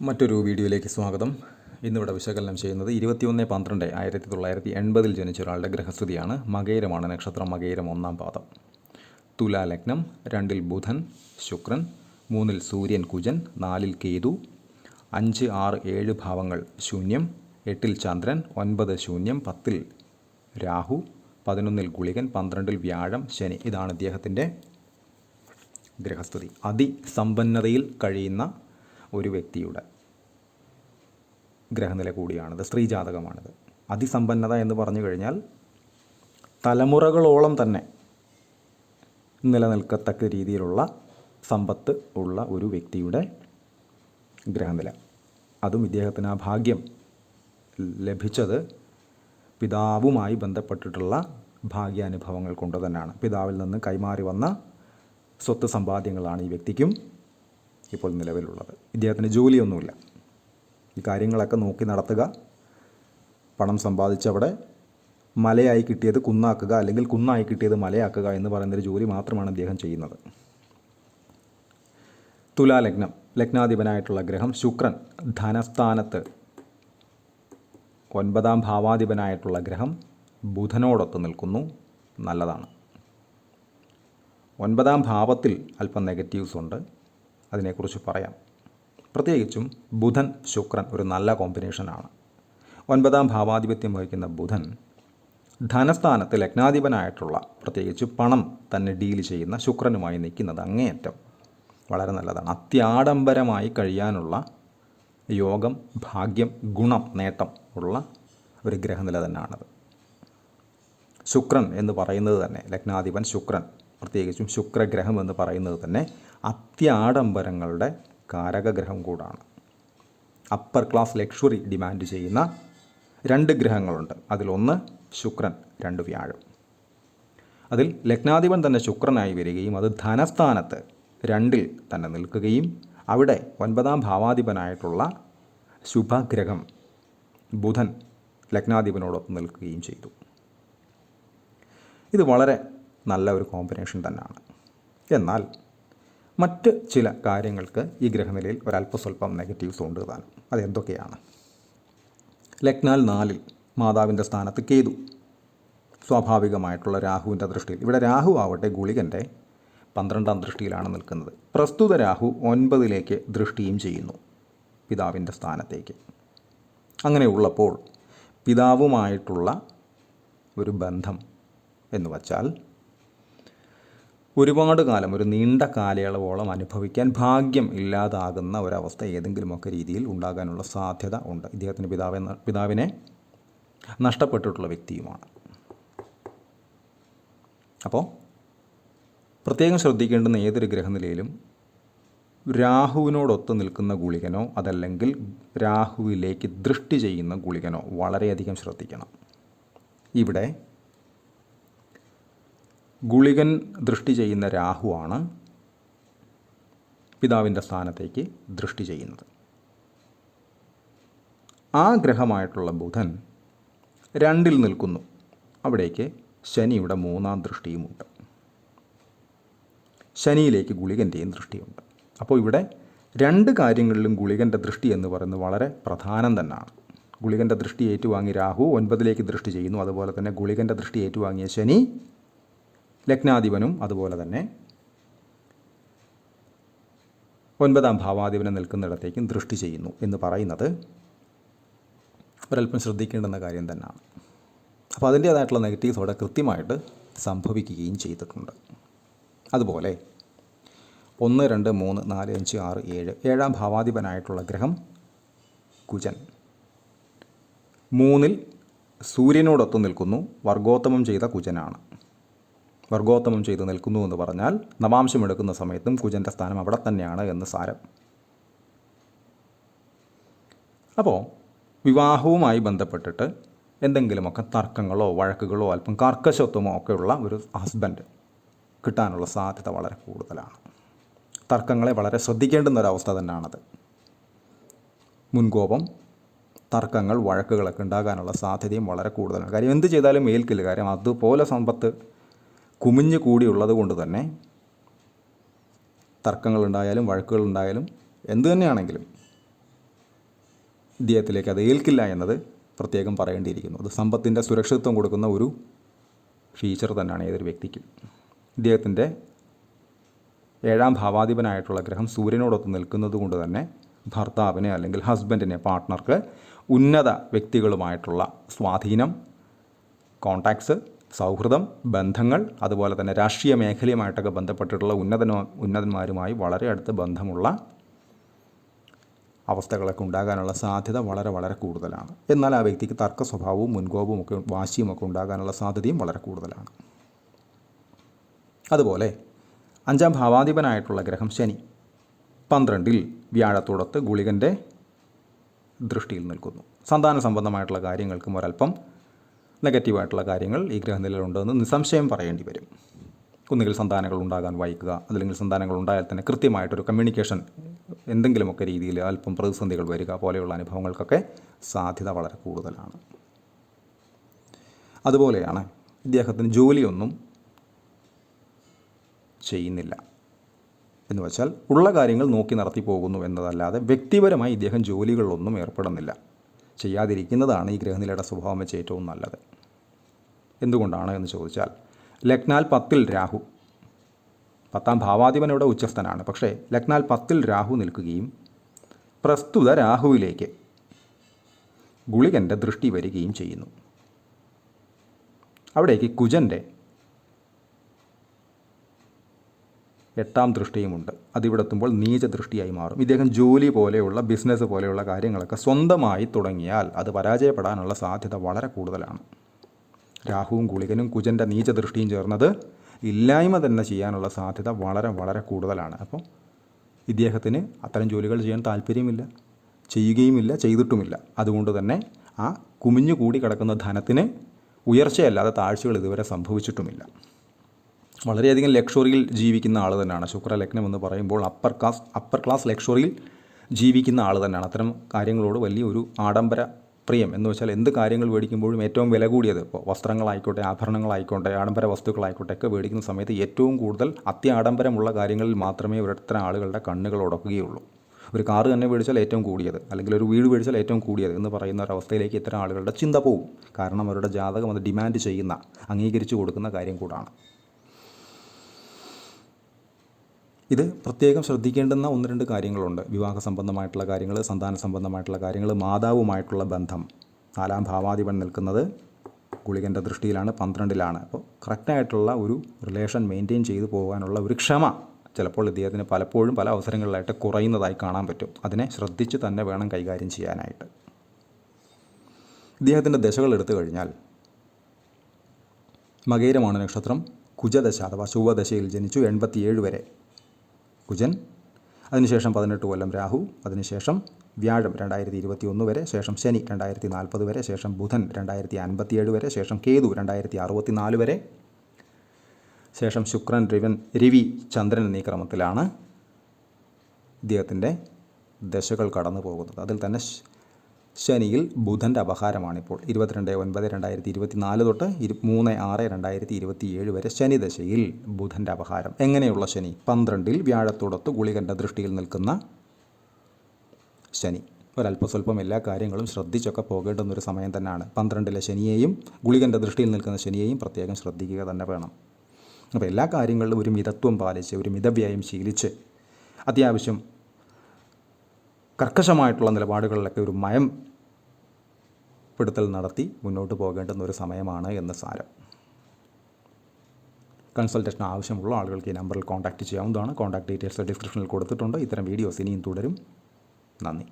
മറ്റൊരു വീഡിയോയിലേക്ക് സ്വാഗതം. ഇന്നിവിടെ വിശകലനം ചെയ്യുന്നത് ഇരുപത്തിയൊന്ന് പന്ത്രണ്ട് ആയിരത്തി തൊള്ളായിരത്തി എൺപതിൽ ജനിച്ച ഒരാളുടെ ഗ്രഹസ്ഥിതിയാണ് മകേരമാണ്. നക്ഷത്രം മകേരം ഒന്നാം പാദം. തുലാലഗ്നം രണ്ടിൽ ബുധൻ ശുക്രൻ മൂന്നിൽ സൂര്യൻ കുജൻ നാലിൽ കേതു അഞ്ച് ആറ് ഏഴ് ഭാവങ്ങൾ ശൂന്യം എട്ടിൽ ചന്ദ്രൻ ഒൻപത് ശൂന്യം പത്തിൽ രാഹു പതിനൊന്നിൽ ഗുളികൻ പന്ത്രണ്ടിൽ വ്യാഴം ശനി. ഇതാണ് ഇദ്ദേഹത്തിന്റെ ഗ്രഹസ്ഥിതി അതിസമ്പന്നതയിൽ കഴിയുന്ന ഒരു വ്യക്തിയുടെ ഗ്രഹനില കൂടിയാണിത് സ്ത്രീജാതകമാണിത്. അതിസമ്പന്നത എന്ന് പറഞ്ഞു കഴിഞ്ഞാൽ തലമുറകളോളം തന്നെ നിലനിൽക്കത്തക്ക രീതിയിലുള്ള സമ്പത്ത് ഉള്ള ഒരു വ്യക്തിയുടെ ഗ്രഹനില. അതും ഇദ്ദേഹത്തിന് ആ ഭാഗ്യം ലഭിച്ചത് പിതാവുമായി ബന്ധപ്പെട്ടിട്ടുള്ള ഭാഗ്യാനുഭവങ്ങൾ കൊണ്ട് തന്നെയാണ്. പിതാവിൽ നിന്ന് കൈമാറി വന്ന സ്വത്ത് സമ്പാദ്യങ്ങളാണ് ഈ വ്യക്തിക്കും ഇപ്പോൾ നിലവിലുള്ളത്. ഇദ്ദേഹത്തിന് ജോലിയൊന്നുമില്ല. ഈ കാര്യങ്ങളൊക്കെ നോക്കി നടത്തുക. പണം സമ്പാദിച്ചവിടെ മലയായി കിട്ടിയത് കുന്നാക്കുക അല്ലെങ്കിൽ കുന്നായി കിട്ടിയത് മലയാക്കുക എന്ന് പറയുന്നൊരു ജോലി മാത്രമാണ് അദ്ദേഹം ചെയ്യുന്നത്. തുലാലഗ്നം ലഗ്നാധിപനായിട്ടുള്ള ഗ്രഹം ശുക്രൻ. ധനസ്ഥാനത്ത് ഒൻപതാം ഭാവാധിപനായിട്ടുള്ള ഗ്രഹം ബുധനോടൊത്ത് നിൽക്കുന്നു. നല്ലതാണ്. ഒൻപതാം ഭാവത്തിൽ അല്പം നെഗറ്റീവ്സ് ഉണ്ട്. അതിനെക്കുറിച്ച് പറയാം. പ്രത്യേകിച്ചും ബുധൻ ശുക്രൻ ഒരു നല്ല കോമ്പിനേഷനാണ് ഒൻപതാം ഭാവാധിപത്യം വഹിക്കുന്ന ബുധൻ ധനസ്ഥാനത്ത് ലഗ്നാധിപനായിട്ടുള്ള പ്രത്യേകിച്ച് പണം തന്നെ ഡീൽ ചെയ്യുന്ന ശുക്രനുമായി നിൽക്കുന്നത് അങ്ങേയറ്റം വളരെ നല്ലതാണ്. അത്യാഡംബരമായി കഴിയാനുള്ള യോഗം ഭാഗ്യം ഗുണം നേട്ടം ഉള്ള ഒരു ഗ്രഹനില തന്നെയാണത്. ശുക്രൻ എന്ന് പറയുന്നത് തന്നെ ലഗ്നാധിപൻ ശുക്രൻ പ്രത്യേകിച്ചും ശുക്രഗ്രഹം എന്ന് പറയുന്നത് തന്നെ അത്യാഡംബരങ്ങളുടെ കാരകഗ്രഹം കൂടാണ്. അപ്പർ ക്ലാസ് ലക്ഷറി ഡിമാൻഡ് ചെയ്യുന്ന രണ്ട് ഗ്രഹങ്ങളുണ്ട്. അതിലൊന്ന് ശുക്രൻ രണ്ട് വ്യാഴം. അതിൽ ലഗ്നാധിപൻ തന്നെ ശുക്രനായി വരികയും അത് ധനസ്ഥാനത്ത് രണ്ടിൽ തന്നെ നിൽക്കുകയും അവിടെ ഒൻപതാം ഭാവാധിപനായിട്ടുള്ള ശുഭഗ്രഹം ബുധൻ ലഗ്നാധിപനോടൊപ്പം നിൽക്കുകയും ചെയ്തു. ഇത് വളരെ നല്ല ഒരു കോമ്പിനേഷൻ തന്നെയാണ്. എന്നാൽ മറ്റ് ചില കാര്യങ്ങൾക്ക് ഈ ഗ്രഹനിലയിൽ ഒരല്പസ്വല്പം നെഗറ്റീവ്സ് ഉണ്ട് താനും അതെന്തൊക്കെയാണ്? ലഗ്നാൽ നാലിൽ മാതാവിന്റെ സ്ഥാനത്ത് കേതു. സ്വാഭാവികമായിട്ടുള്ള രാഹുവിന്റെ ദൃഷ്ടിയിൽ. ഇവിടെ രാഹു ആവട്ടെ ഗുളികന്റെ പന്ത്രണ്ടാം ദൃഷ്ടിയിലാണ് നിൽക്കുന്നത്. പ്രസ്തുത രാഹു ഒൻപതിലേക്ക് ദൃഷ്ടിയും ചെയ്യുന്നു പിതാവിന്റെ സ്ഥാനത്തേക്ക്. അങ്ങനെയുള്ളപ്പോൾ പിതാവുമായിട്ടുള്ള ഒരു ബന്ധം എന്ന് വച്ചാൽ ഒരുപാട് കാലം ഒരു നീണ്ട കാലയളവോളം അനുഭവിക്കാൻ ഭാഗ്യം ഇല്ലാതാകുന്ന ഒരവസ്ഥ ഏതെങ്കിലുമൊക്കെ രീതിയിൽ ഉണ്ടാകാനുള്ള സാധ്യത ഉണ്ട്. ഇദ്ദേഹത്തിന്റെ പിതാവെന്ന പിതാവിനെ നഷ്ടപ്പെട്ടിട്ടുള്ള വ്യക്തിയുമാണ്. അപ്പോൾ പ്രത്യേകം ശ്രദ്ധിക്കേണ്ടുന്ന ഏതൊരു ഗ്രഹനിലയിലും രാഹുവിനോടൊത്ത് നിൽക്കുന്ന ഗുളികനോ അതല്ലെങ്കിൽ രാഹുവിലേക്ക് ദൃഷ്ടി ചെയ്യുന്ന ഗുളികനോ വളരെയധികം ശ്രദ്ധിക്കണം. ഇവിടെ ഗുളികൻ ദൃഷ്ടി ചെയ്യുന്ന രാഹുവാണ് പിതാവിന്റെ സ്ഥാനത്തേക്ക് ദൃഷ്ടി ചെയ്യുന്നത്. ആ ഗ്രഹമായിട്ടുള്ള ബുധൻ രണ്ടിൽ നിൽക്കുന്നു. അവിടേക്ക് ശനിയുടെ മൂന്നാം ദൃഷ്ടിയുമുണ്ട്. ശനിയിലേക്ക് ഗുളികന്റെയും ദൃഷ്ടിയുണ്ട്. അപ്പോൾ ഇവിടെ രണ്ട് കാര്യങ്ങളിലും ഗുളികന്റെ ദൃഷ്ടി എന്ന് പറയുന്നത് വളരെ പ്രധാനം തന്നെയാണ്. ഗുളികന്റെ ദൃഷ്ടി ഏറ്റുവാങ്ങി രാഹു ഒൻപതിലേക്ക് ദൃഷ്ടി ചെയ്യുന്നു. അതുപോലെ തന്നെ ഗുളികന്റെ ദൃഷ്ടി ഏറ്റുവാങ്ങിയ ശനി ലഗ്നാധിപനും അതുപോലെ തന്നെ ഒൻപതാം ഭാവാധിപനം നിൽക്കുന്നിടത്തേക്കും ദൃഷ്ടി ചെയ്യുന്നു എന്ന് പറയുന്നത് ഒരല്പം ശ്രദ്ധിക്കേണ്ടുന്ന കാര്യം തന്നെയാണ്. അപ്പോൾ അതിന്റേതായിട്ടുള്ള നെഗറ്റീവ്സ് അവിടെ കൃത്യമായിട്ട് സംഭവിക്കുകയും ചെയ്തിട്ടുണ്ട്. അതുപോലെ ഒന്ന് രണ്ട് മൂന്ന് നാല് അഞ്ച് ആറ് ഏഴ് ഏഴാം ഭാവാധിപനായിട്ടുള്ള ഗ്രഹം കുജൻ. മൂന്നിൽ സൂര്യനോടൊത്ത് നിൽക്കുന്നു വർഗോത്തമം ചെയ്ത കുജനാണ്. വർഗോത്തമം ചെയ്തു നിൽക്കുന്നു എന്ന് പറഞ്ഞാൽ നവാംശം എടുക്കുന്ന സമയത്തും കുജന്റെ സ്ഥാനം അവിടെ തന്നെയാണ് എന്ന് സാരം. അപ്പോൾ വിവാഹവുമായി ബന്ധപ്പെട്ടിട്ട് എന്തെങ്കിലുമൊക്കെ തർക്കങ്ങളോ വഴക്കുകളോ അല്പം കർക്കശത്വമോ ഒക്കെയുള്ള ഒരു ഹസ്ബൻഡ് കിട്ടാനുള്ള സാധ്യത വളരെ കൂടുതലാണ്. തർക്കങ്ങളെ വളരെ ശ്രദ്ധിക്കേണ്ടുന്ന ഒരവസ്ഥ തന്നെയാണത്. മുൻകോപം തർക്കങ്ങൾ വഴക്കുകളൊക്കെ ഉണ്ടാകാനുള്ള സാധ്യതയും വളരെ കൂടുതലാണ്. കാര്യം എന്ത് ചെയ്താലും ഏൽക്കില്ല കാര്യം അതുപോലെ സമ്പത്ത് കുമിഞ്ഞു കൂടിയുള്ളത് കൊണ്ട് തന്നെ തർക്കങ്ങളുണ്ടായാലും വഴക്കുകളുണ്ടായാലും എന്തു തന്നെയാണെങ്കിലും ഇദ്ദേഹത്തിലേക്ക് അത് ഏൽക്കില്ല എന്നത് പ്രത്യേകം പറയേണ്ടിയിരിക്കുന്നു. അത് സമ്പത്തിന്റെ സുരക്ഷിതത്വം കൊടുക്കുന്ന ഒരു ഫീച്ചർ തന്നെയാണ് ഏതൊരു വ്യക്തിക്കും. ഇദ്ദേഹത്തിന്റെ ഏഴാം ഭാവാധിപനായിട്ടുള്ള ഗ്രഹം സൂര്യനോടൊത്ത് നിൽക്കുന്നത് കൊണ്ട് തന്നെ ഭർത്താവിനെ അല്ലെങ്കിൽ ഹസ്ബൻഡിനെ പാർട്ട്ണർക്ക് ഉന്നത വ്യക്തികളുമായിട്ടുള്ള സ്വാധീനം കോണ്ടാക്ട്സ് സൗഹൃദം ബന്ധങ്ങൾ അതുപോലെ തന്നെ രാഷ്ട്രീയ മേഖലയുമായിട്ടൊക്കെ ബന്ധപ്പെട്ടിട്ടുള്ള ഉന്നതനോ ഉന്നതന്മാരുമായി വളരെ അടുത്ത് ബന്ധമുള്ള അവസ്ഥകളൊക്കെ ഉണ്ടാകാനുള്ള സാധ്യത വളരെ വളരെ കൂടുതലാണ്. എന്നാൽ ആ വ്യക്തിക്ക് തർക്ക സ്വഭാവവും മുൻകോപവും ഒക്കെ വാശിയും ഒക്കെ ഉണ്ടാകാനുള്ള സാധ്യതയും വളരെ കൂടുതലാണ്. അതുപോലെ അഞ്ചാം ഭാവാധിപനായിട്ടുള്ള ഗ്രഹം ശനി പന്ത്രണ്ടിൽ വ്യാഴത്തോടത്ത് ഗുളികന്റെ ദൃഷ്ടിയിൽ നിൽക്കുന്നു. സന്താന സംബന്ധമായിട്ടുള്ള കാര്യങ്ങൾക്കും ഒരല്പം നെഗറ്റീവായിട്ടുള്ള കാര്യങ്ങൾ ഈ ഗ്രഹനിലയിലുണ്ടെന്ന് നിസ്സംശയം പറയേണ്ടി വരും. ഒന്നുകിൽ സന്താനങ്ങൾ ഉണ്ടാകാൻ വായിക്കുക അല്ലെങ്കിൽ സന്താനങ്ങൾ ഉണ്ടായാൽ തന്നെ കൃത്യമായിട്ടൊരു കമ്മ്യൂണിക്കേഷൻ എന്തെങ്കിലുമൊക്കെ രീതിയിൽ അല്പം പ്രതിസന്ധികൾ വരിക പോലെയുള്ള അനുഭവങ്ങൾക്കൊക്കെ സാധ്യത വളരെ കൂടുതലാണ്. അതുപോലെയാണ് ഇദ്ദേഹത്തിന് ജോലിയൊന്നും ചെയ്യുന്നില്ല. എന്ന് വെച്ചാൽ ഉള്ള കാര്യങ്ങൾ നോക്കി നടത്തി പോകുന്നു എന്നതല്ലാതെ വ്യക്തിപരമായി ഇദ്ദേഹം ജോലികളിലൊന്നും ഏർപ്പെടുന്നില്ല. ചെയ്യാതിരിക്കുന്നതാണ് ഈ ഗ്രഹനിലയുടെ സ്വഭാവം വെച്ച് ഏറ്റവും നല്ലത്. എന്തുകൊണ്ടാണ് എന്ന് ചോദിച്ചാൽ ലഗ്നാൽ പത്തിൽ രാഹു പത്താം ഭാവാധിപൻ ഇവിടെ ഉച്ചസ്ഥനാണ്. പക്ഷേ ലഗ്നാൽ പത്തിൽ രാഹു നിൽക്കുകയും പ്രസ്തുത രാഹുവിലേക്ക് ഗുളികന്റെ ദൃഷ്ടി വരികയും ചെയ്യുന്നു. അവിടേക്ക് കുജന്റെ എട്ടാം ദൃഷ്ടിയുമുണ്ട്. അതിവിടെ എത്തുമ്പോൾ നീച ദൃഷ്ടിയായി മാറും. ഇദ്ദേഹം ജോലി പോലെയുള്ള ബിസിനസ് പോലെയുള്ള കാര്യങ്ങളൊക്കെ സ്വന്തമായി തുടങ്ങിയാൽ അത് പരാജയപ്പെടാനുള്ള സാധ്യത വളരെ കൂടുതലാണ്. രാഹുവും ഗുളികനും കുജന്റെ നീച ദൃഷ്ടിയും ചേർന്നത് ഇല്ലായ്മ തന്നെ ചെയ്യാനുള്ള സാധ്യത വളരെ വളരെ കൂടുതലാണ്. അപ്പോൾ ഇദ്ദേഹത്തിന് അത്തരം ജോലികൾ ചെയ്യാൻ താല്പര്യമില്ല ചെയ്യുകയുമില്ല ചെയ്തിട്ടുമില്ല. അതുകൊണ്ട് തന്നെ ആ കുമിഞ്ഞു കൂടി കിടക്കുന്ന ധനത്തിന് ഉയർച്ചയല്ലാതെ താഴ്ചകൾ ഇതുവരെ സംഭവിച്ചിട്ടുമില്ല. വളരെയധികം ലക്ഷറിയിൽ ജീവിക്കുന്ന ആൾ തന്നെയാണ്. ശുക്ര ലഗ്നം എന്ന് പറയുമ്പോൾ അപ്പർ ക്ലാസ് അപ്പർ ക്ലാസ് ലക്ഷറിയിൽ ജീവിക്കുന്ന ആൾ തന്നെയാണ്. അത്തരം കാര്യങ്ങളോട് വലിയൊരു ആഡംബര പ്രിയം. എന്ന് വെച്ചാൽ എന്ത് കാര്യങ്ങൾ മേടിക്കുമ്പോഴും ഏറ്റവും വില കൂടിയത് ഇപ്പോൾ വസ്ത്രങ്ങളായിക്കോട്ടെ ആഭരണങ്ങളായിക്കോട്ടെ ആഡംബര വസ്തുക്കളായിക്കോട്ടെ ഒക്കെ മേടിക്കുന്ന സമയത്ത് ഏറ്റവും കൂടുതൽ അത്യാഡംബരമുള്ള കാര്യങ്ങളിൽ മാത്രമേ ഒരിടത്തരം ആളുകളുടെ കണ്ണുകൾ ഉടക്കുകയുള്ളൂ. ഒരു കാറ് തന്നെ മേടിച്ചാൽ ഏറ്റവും കൂടിയത് അല്ലെങ്കിൽ ഒരു വീട് മേടിച്ചാൽ ഏറ്റവും കൂടിയത് എന്ന് പറയുന്ന ഒരു അവസ്ഥയിലേക്ക് ഇത്തരം ആളുകളുടെ ചിന്ത പോകും കാരണം അവരുടെ ജാതകം അത് ഡിമാൻഡ് ചെയ്യുന്ന അംഗീകരിച്ചു കൊടുക്കുന്ന കാര്യം കൂടാണ്. ഇത് പ്രത്യേകം ശ്രദ്ധിക്കേണ്ടുന്ന ഒന്ന് രണ്ട് കാര്യങ്ങളുണ്ട്. വിവാഹ സംബന്ധമായിട്ടുള്ള കാര്യങ്ങൾ സന്താന സംബന്ധമായിട്ടുള്ള കാര്യങ്ങൾ മാതാവുമായിട്ടുള്ള ബന്ധം. നാലാം ഭാവാധിപൻ നിൽക്കുന്നത് ഗുളികന്റെ ദൃഷ്ടിയിലാണ് പന്ത്രണ്ടിലാണ്. അപ്പോൾ കറക്റ്റായിട്ടുള്ള ഒരു റിലേഷൻ മെയിന്റെയിൻ ചെയ്തു പോകാനുള്ള ഒരു ക്ഷമ ചിലപ്പോൾ ഇദ്ദേഹത്തിന് പലപ്പോഴും പല അവസരങ്ങളിലായിട്ട് കുറയുന്നതായി കാണാൻ പറ്റും. അതിനെ ശ്രദ്ധിച്ച് തന്നെ വേണം കൈകാര്യം ചെയ്യാനായിട്ട്. ഇദ്ദേഹത്തിന്റെ ദശകൾ എടുത്തു കഴിഞ്ഞാൽ മകേരമാണ് നക്ഷത്രം കുജദശ അഥവാ ശുഭദശയിൽ ജനിച്ചു എൺപത്തിയേഴ് വരെ. കുജൻ. അതിനുശേഷം പതിനെട്ട് കൊല്ലം രാഹു. അതിനുശേഷം വ്യാഴം രണ്ടായിരത്തി ഇരുപത്തി ഒന്ന് വരെ. ശേഷം ശനി രണ്ടായിരത്തി നാൽപ്പത് വരെ. ശേഷം ബുധൻ രണ്ടായിരത്തി അൻപത്തിയേഴ് വരെ. ശേഷം കേതു രണ്ടായിരത്തി അറുപത്തി നാല് വരെ. ശേഷം ശുക്രൻ രവൻ രവി ചന്ദ്രൻ എന്നീ ക്രമത്തിലാണ് ഇദ്ദേഹത്തിന്റെ ദശകൾ കടന്നു പോകുന്നത് അതിൽ തന്നെ ശനിയിൽ ബുധന്റെ അപഹാരമാണിപ്പോൾ. ഇരുപത്തിരണ്ട് ഒൻപത് രണ്ടായിരത്തി ഇരുപത്തി നാല് തൊട്ട് ഇരു മൂന്ന് ആറ് രണ്ടായിരത്തി ഇരുപത്തി ഏഴ് വരെ ശനി ദശയിൽ ബുധന്റെ അപഹാരം. എങ്ങനെയുള്ള ശനി? പന്ത്രണ്ടിൽ വ്യാഴത്തോടൊത്ത് ഗുളികന്റെ ദൃഷ്ടിയിൽ നിൽക്കുന്ന ശനി. ഒരല്പസ്വല്പം എല്ലാ കാര്യങ്ങളും ശ്രദ്ധിച്ചൊക്കെ പോകേണ്ടുന്ന ഒരു സമയം തന്നെയാണ് പന്ത്രണ്ടിലെ ശനിയെയും ഗുളികന്റെ ദൃഷ്ടിയിൽ നിൽക്കുന്ന ശനിയെയും പ്രത്യേകം ശ്രദ്ധിക്കുക തന്നെ വേണം. അപ്പോൾ എല്ലാ കാര്യങ്ങളിലും ഒരു മിതത്വം പാലിച്ച് ഒരു മിതവ്യയം ശീലിച്ച് അത്യാവശ്യം കർക്കശമായിട്ടുള്ള നിലപാടുകളിലൊക്കെ ഒരു മയം പിടുത്തൽ നടത്തി മുന്നോട്ട് പോകേണ്ടുന്ന ഒരു സമയമാണ് എന്ന് സാരം. കൺസൾട്ടേഷൻ ആവശ്യമുള്ള ആളുകൾക്ക് ഈ നമ്പറിൽ കോൺടാക്റ്റ് ചെയ്യാവുന്നതാണ്. കോൺടാക്ട് ഡീറ്റെയിൽസ് ഡിസ്ക്രിപ്ഷനിൽ കൊടുത്തിട്ടുണ്ട്. ഇത്തരം വീഡിയോസ് ഇനിയും തുടരും. നന്ദി.